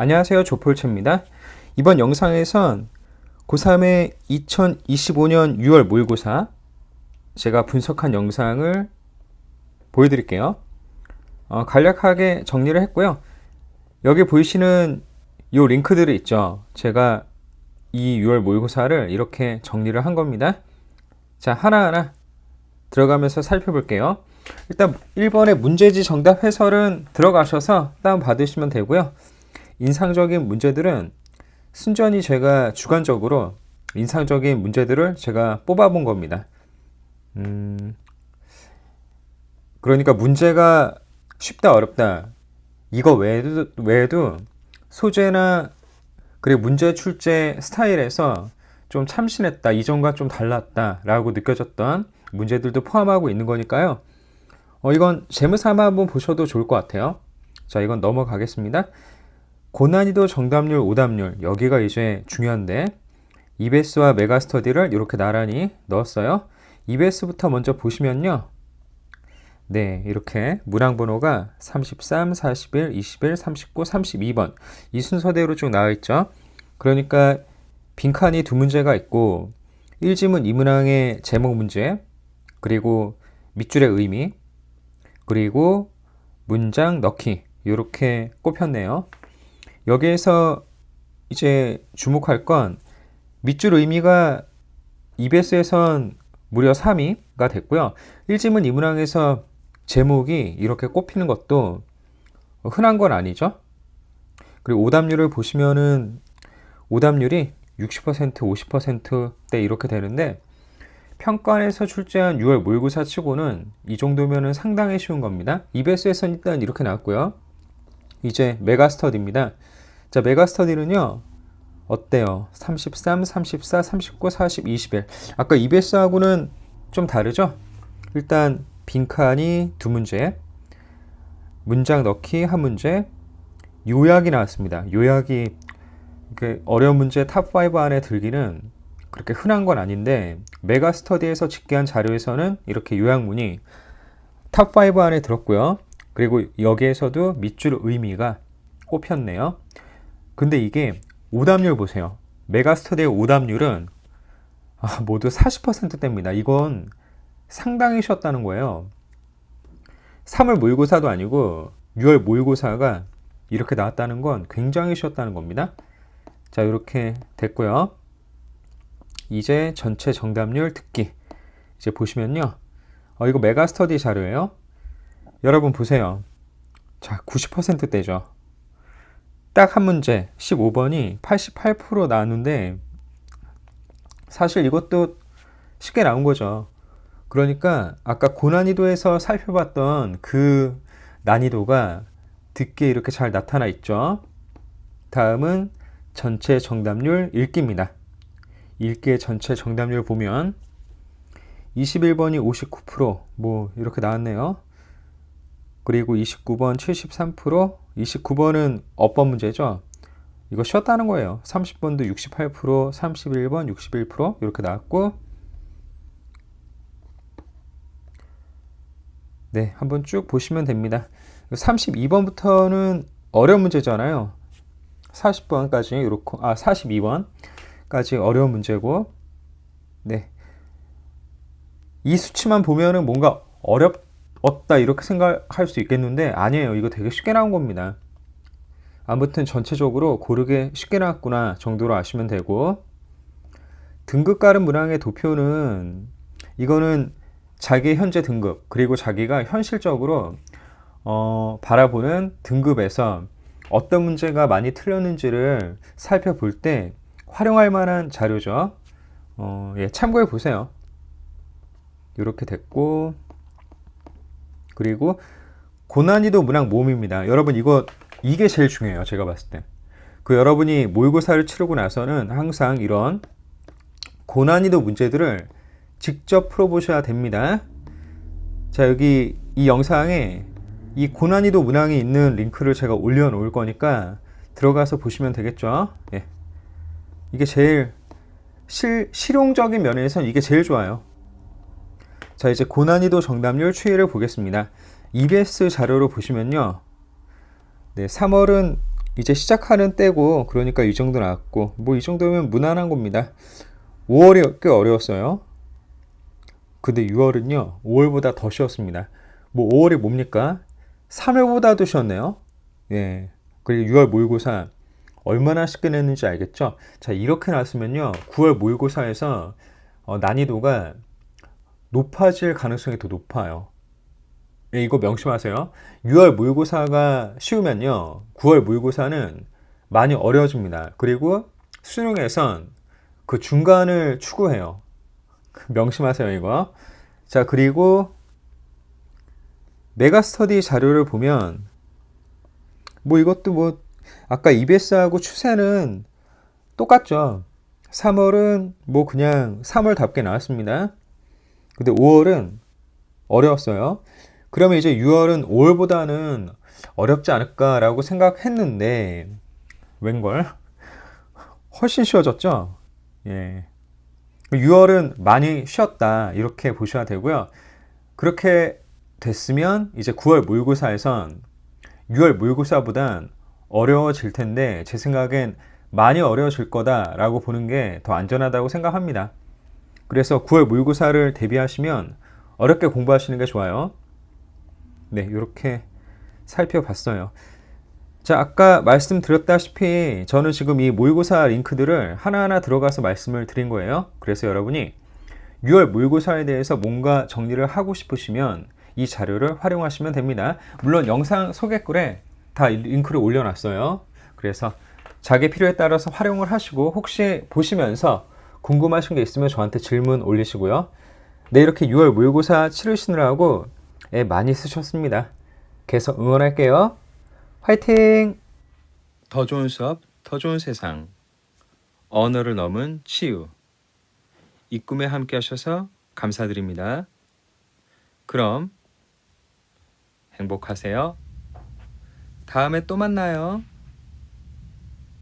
안녕하세요. 조폴체입니다. 이번 영상에선 고3의 2025년 6월 모의고사 제가 분석한 영상을 보여드릴게요. 어, 간략하게 정리를 했고요. 여기 보이시는 이 링크들이 있죠. 제가 이 6월 모의고사를 이렇게 정리를 한 겁니다. 자, 하나하나 들어가면서 살펴볼게요. 일단 1번의 문제지 정답 해설은 들어가셔서 다운 받으시면 되고요. 인상적인 문제들은 순전히 제가 주관적으로 인상적인 문제들을 제가 뽑아본 겁니다. 음, 그러니까 문제가 쉽다 어렵다 이거 외에도, 외에도 소재나 그리고 문제 출제 스타일에서 좀 참신했다 이전과 좀 달랐다 라고 느껴졌던 문제들도 포함하고 있는 거니까요. 어, 이건 재무 삼아 한번 보셔도 좋을 것 같아요. 자, 이건 넘어가겠습니다. 고난이도 정답률, 오답률 여기가 이제 중요한데 EBS와 메가스터디를 이렇게 나란히 넣었어요. EBS부터 먼저 보시면요. 네, 이렇게 문항 번호가 33, 41, 21, 39, 32번 이 순서대로 쭉 나와 있죠. 그러니까 빈칸이 두 문제가 있고 1지문 2문항의 제목 문제 그리고 밑줄의 의미 그리고 문장 넣기 이렇게 꼽혔네요. 여기에서 이제 주목할 건 밑줄 의미가 EBS에선 무려 3위가 됐고요. 1지문 2문항에서 제목이 이렇게 꼽히는 것도 흔한 건 아니죠. 그리고 오답률을 보시면은 오답률이 60% 50%대 이렇게 되는데 평가에서 출제한 6월 모의고사 치고는 이 정도면은 상당히 쉬운 겁니다. EBS에서는 일단 이렇게 나왔고요. 이제 메가스터디입니다. 자, 메가스터디는요. 어때요? 33, 34, 39, 40, 21. 아까 EBS하고는 좀 다르죠? 일단 빈칸이 두 문제, 문장 넣기 한 문제, 요약이 나왔습니다. 요약이 어려운 문제 탑 5 안에 들기는 그렇게 흔한 건 아닌데 메가스터디에서 집계한 자료에서는 이렇게 요약문이 탑 5 안에 들었고요. 그리고 여기에서도 밑줄 의미가 꼽혔네요. 근데 이게 오답률 보세요. 메가스터디의 오답률은 아, 모두 40%대입니다. 이건 상당히 쉬었다는 거예요. 3월 모의고사도 아니고 6월 모의고사가 이렇게 나왔다는 건 굉장히 쉬웠다는 겁니다. 자, 이렇게 됐고요. 이제 전체 정답률 듣기. 이제 보시면요. 어, 이거 메가스터디 자료예요. 여러분 보세요. 자, 90%대죠. 딱 한 문제, 15번이 88% 나왔는데, 사실 이것도 쉽게 나온 거죠. 그러니까 아까 고난이도에서 살펴봤던 그 난이도가 듣기에 이렇게 잘 나타나 있죠. 다음은 전체 정답률 읽기입니다. 읽기의 전체 정답률 보면 21번이 59%, 뭐 이렇게 나왔네요. 그리고 29번 73%, 29번은 어법 문제죠. 이거 쉬었다는 거예요. 30번도 68%, 31번 61% 이렇게 나왔고 네, 한번 쭉 보시면 됩니다. 32번부터는 어려운 문제잖아요. 40번까지 이렇게 아 42번까지 어려운 문제고 네. 이 수치만 보면은 뭔가 어렵 다 이렇게 생각할 수 있겠는데 아니에요. 이거 되게 쉽게 나온 겁니다. 아무튼 전체적으로 고르게 쉽게 나왔구나 정도로 아시면 되고 등급 가른 문항의 도표는 이거는 자기 현재 등급 그리고 자기가 현실적으로 어, 바라보는 등급에서 어떤 문제가 많이 틀렸는지를 살펴볼 때 활용할 만한 자료죠. 어, 예, 참고해 보세요. 이렇게 됐고 그리고 고난이도 문항 모음입니다. 여러분 이거 이게 제일 중요해요. 제가 봤을 때. 그 여러분이 모의고사를 치르고 나서는 항상 이런 고난이도 문제들을 직접 풀어보셔야 됩니다. 자, 여기 이 영상에 이 고난이도 문항이 있는 링크를 제가 올려놓을 거니까 들어가서 보시면 되겠죠. 예. 이게 제일 실, 실용적인 면에서 이게 제일 좋아요. 자, 이제 고난이도 정답률 추이를 보겠습니다. EBS 자료로 보시면요. 네, 3월은 이제 시작하는 때고 그러니까 이 정도 나왔고 뭐 이 정도면 무난한 겁니다. 5월이 꽤 어려웠어요. 근데 6월은요 5월보다 더 쉬웠습니다. 뭐 5월이 뭡니까? 3월보다도 쉬웠네요. 예. 그리고 6월 모의고사 얼마나 쉽게 냈는지 알겠죠? 자 이렇게 나왔으면요 9월 모의고사에서 어, 난이도가 높아질 가능성이 더 높아요. 예, 이거 명심하세요. 6월 모의고사가 쉬우면요. 9월 모의고사는 많이 어려워집니다. 그리고 수능에선 그 중간을 추구해요. 명심하세요, 이거. 자, 그리고 메가스터디 자료를 보면 뭐 이것도 뭐 아까 EBS하고 추세는 똑같죠. 3월은 뭐 그냥 3월답게 나왔습니다. 근데 5월은 어려웠어요. 그러면 이제 6월은 5월보다는 어렵지 않을까라고 생각했는데 웬걸 훨씬 쉬워졌죠. 예. 6월은 많이 쉬었다 이렇게 보셔야 되고요. 그렇게 됐으면 이제 9월 모의고사에선 6월 모의고사보단 어려워질 텐데 제 생각엔 많이 어려워질 거다라고 보는 게 더 안전하다고 생각합니다. 그래서 9월 모의고사를 대비하시면 어렵게 공부하시는 게 좋아요. 네, 이렇게 살펴봤어요. 자, 아까 말씀드렸다시피 저는 지금 이 모의고사 링크들을 하나하나 들어가서 말씀을 드린 거예요. 그래서 여러분이 6월 모의고사에 대해서 뭔가 정리를 하고 싶으시면 이 자료를 활용하시면 됩니다. 물론 영상 소개글에 다 링크를 올려놨어요. 그래서 자기 필요에 따라서 활용을 하시고 혹시 보시면서 궁금하신 게 있으면 저한테 질문 올리시고요. 네, 이렇게 6월 모의고사 치르시느라고 애 많이 쓰셨습니다. 그래서 응원할게요. 화이팅! 더 좋은 수업, 더 좋은 세상. 언어를 넘은 치유. 이 꿈에 함께 하셔서 감사드립니다. 그럼 행복하세요. 다음에 또 만나요.